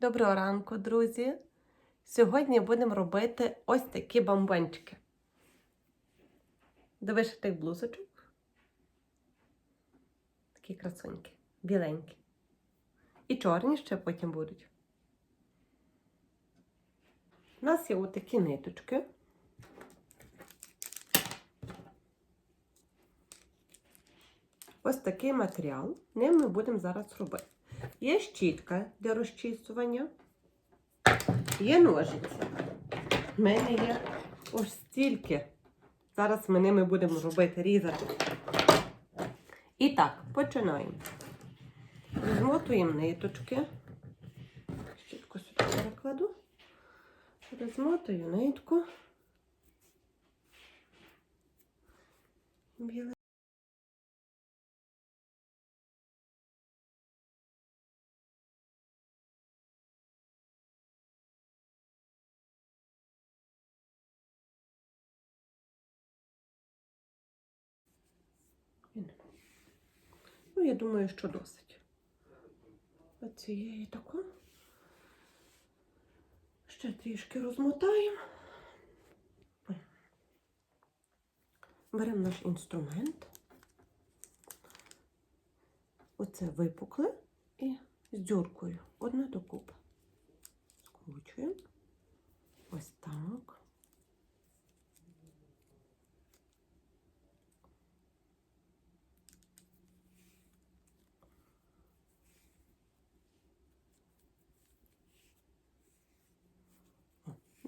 Доброго ранку, друзі! Сьогодні будемо робити ось такі бомбончики. До вишитих блузочок. Такі красунькі, біленькі. І чорні ще потім будуть. У нас є отакі ниточки. Ось такий матеріал. Ним ми будемо зараз робити. Є щітка для розчісування, є ножиці. У мене є ось стільки. Зараз ми ними будемо робити, різати. І так, починаємо. Розмотуємо ниточки. Щітку сюди перекладу. Розмотую нитку. Біле. Ну, я думаю, що досить. Оцієї тако. Ще трішки розмотаємо. Беремо наш інструмент. Оце випукле і з дюркою одне докупи. Скручуємо. Ось так.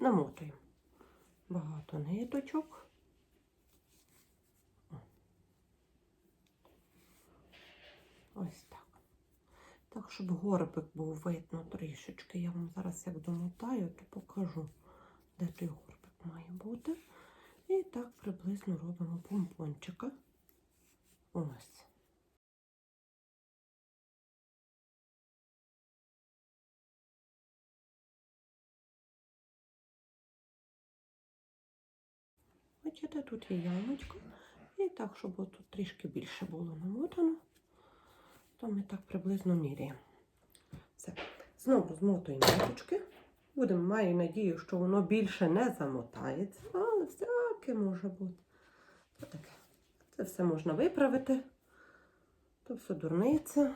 Намотуємо багато ниточок. Ось так. Так, щоб горбик був видно трішечки. Я вам зараз як домотаю, то покажу, де той горбик має бути. І так приблизно робимо помпончика. Ось. Бачите, тут є ямочка. І так, щоб тут трішки більше було намотано, то ми так приблизно міряємо. Все. Знову змотуємо ниточки. Будемо, маю надію, що воно більше не замотається, але всяке може бути. Це таке. Це все можна виправити. То все дурниця.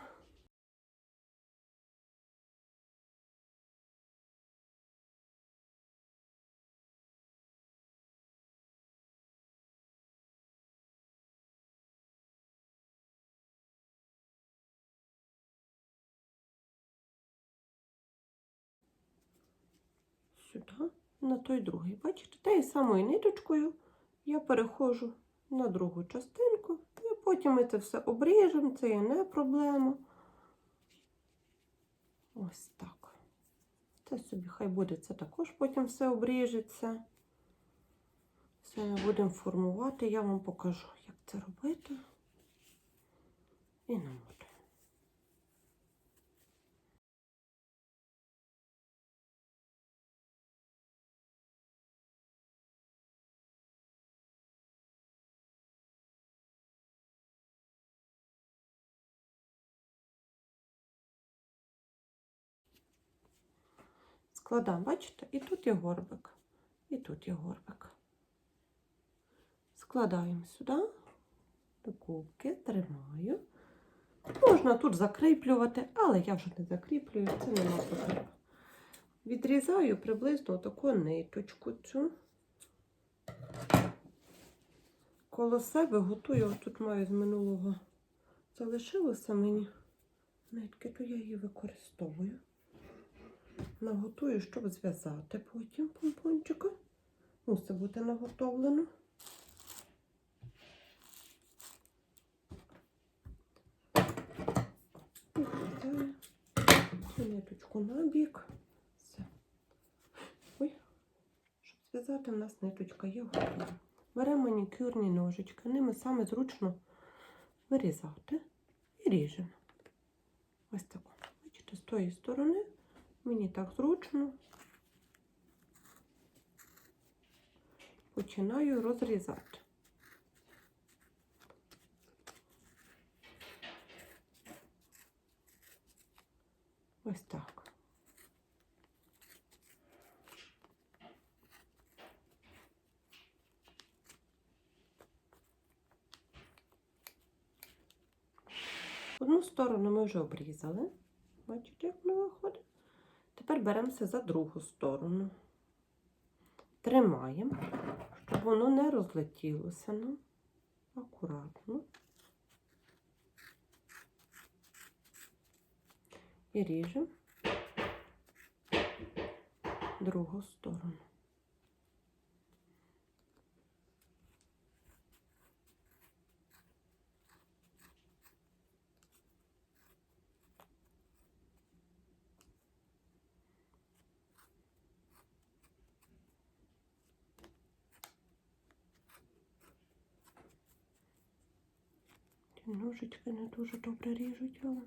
Сюди, на той другий. Бачите, тією самою ниточкою я переходжу на другу частинку, і потім ми це все обріжемо, це є не проблема. Ось так. Це собі хай буде, це також потім все обріжеться. Все ми будемо формувати, я вам покажу, як це робити. І намотуємо. Складаємо, бачите? І тут є горбик, і тут є горбик. Складаємо сюди, до кубки, тримаю. Можна тут закріплювати, але я вже не закріплюю, це нема потреби. Відрізаю приблизно таку ниточку цю. Коло себе готую, тут маю з минулого залишилося мені нитки, то я її використовую наготую, щоб зв'язати потім помпончика. Мусить бути наготовлено. Ниточку на бік. Все. Ой, щоб зв'язати, у нас ниточка є готова. Беремо манікюрні ножички, ними саме зручно вирізати і ріжемо. Ось так. Бачите, з тої сторони. Мені так зручно починаю розрізати. Ось так. Одну сторону ми вже обрізали. Бачите, як вона виходить? Тепер беремося за другу сторону. Тримаємо, щоб воно не розлетілося. Ну, акуратно. І ріжемо другу сторону. Ножички не дуже добре ріжуть, але.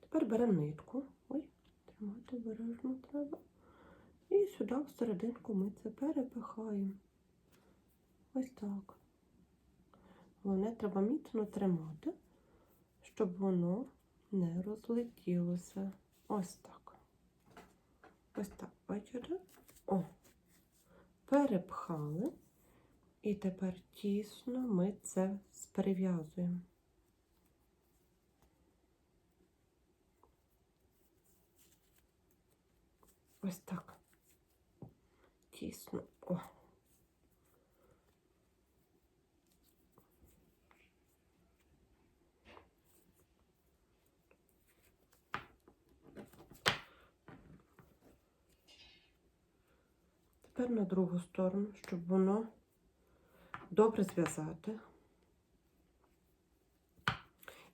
Тепер беремо нитку. Ой, тримати обережно треба. І сюди всерединку ми це перепихаємо. Ось так. Головне треба міцно тримати, щоб воно не розлетілося. Ось так. Ось так, бачите? О, перепхали. І тепер тісно ми це перев'язуємо. Ось так. Тісно. О. Тепер на другу сторону, щоб воно добре зв'язати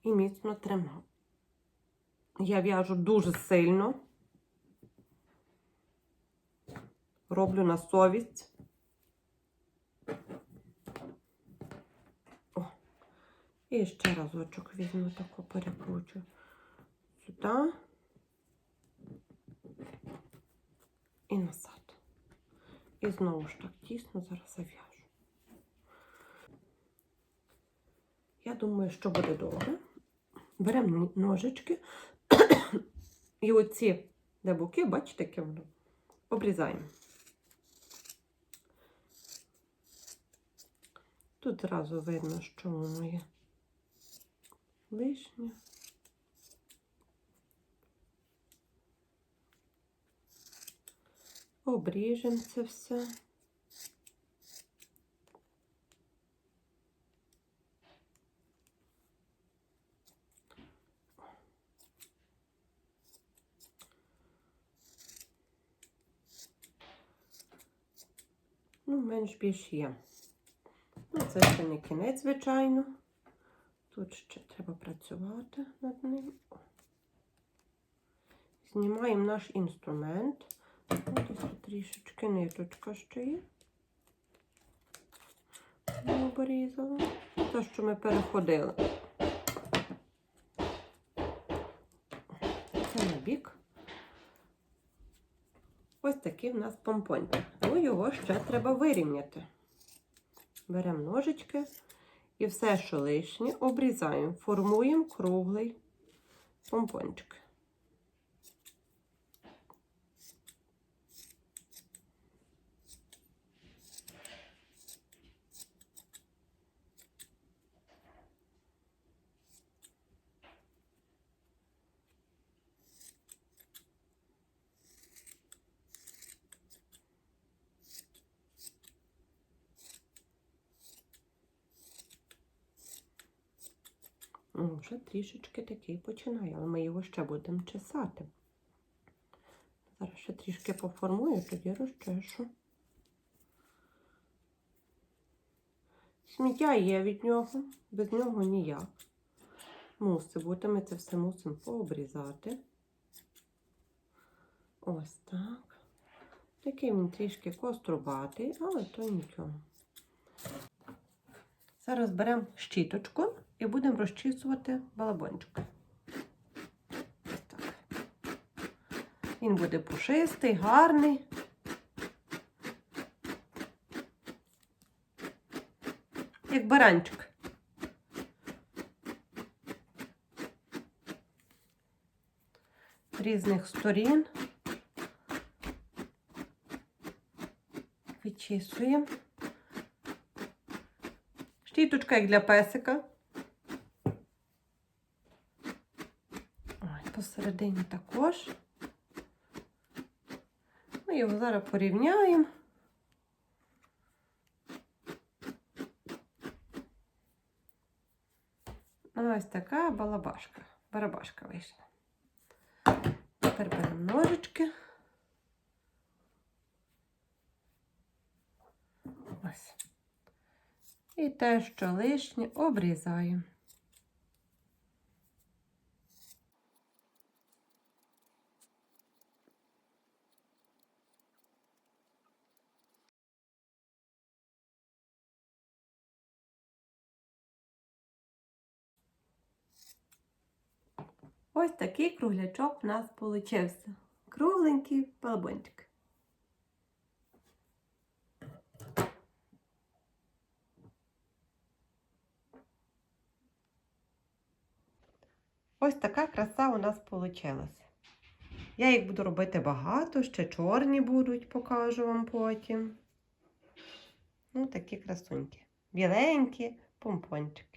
і міцно тримав. Я в'яжу дуже сильно. Роблю на совість. О. І ще разочок візьму таку перекручу сюди і назад. І знову ж так тісно зараз зав'яжу. Я думаю, що буде добре. Беремо ножички і оці де боки, бачите, яке воно, обрізаємо. Тут зразу видно, що воно є лишнє. Обріжемо це все. Ну, менш більш є. Ну, це ще не кінець, звичайно. Тут ще треба працювати над ним. Знімаємо наш інструмент. Ось трішечки ниточка ще є. Ми обрізали. Те, що ми переходили. Це на бік. Ось такий в нас помпончик. Ну, його ще треба вирівняти. Беремо ножички і все, що лишнє, обрізаємо, формуємо круглий помпончик. Вже трішечки такий починає, але ми його ще будемо чесати. Зараз ще трішки поформую, тоді розчешу. Сміття є від нього, без нього ніяк. Мусить бути, ми це все мусимо пообрізати. Ось так. Такий він трішки кострубатий, але то нічого. Зараз беремо щіточку і будемо розчісувати балабончик. Так. Він буде пушистий, гарний. Як баранчик. Різних сторін. підчісуємо. Щіточка як для песика. Ой, посередині також. Ми його зараз порівняємо. Ось така балабашка. Барабашка вийшла. Тепер беремо ножички. Ось. І те, що лишнє, обрізаємо. Ось такий круглячок у нас получився. Кругленький балабончик. Ось така краса у нас вийшла. Я їх буду робити багато, ще чорні будуть, покажу вам потім. Ну, такі красуньки. Біленькі помпончики.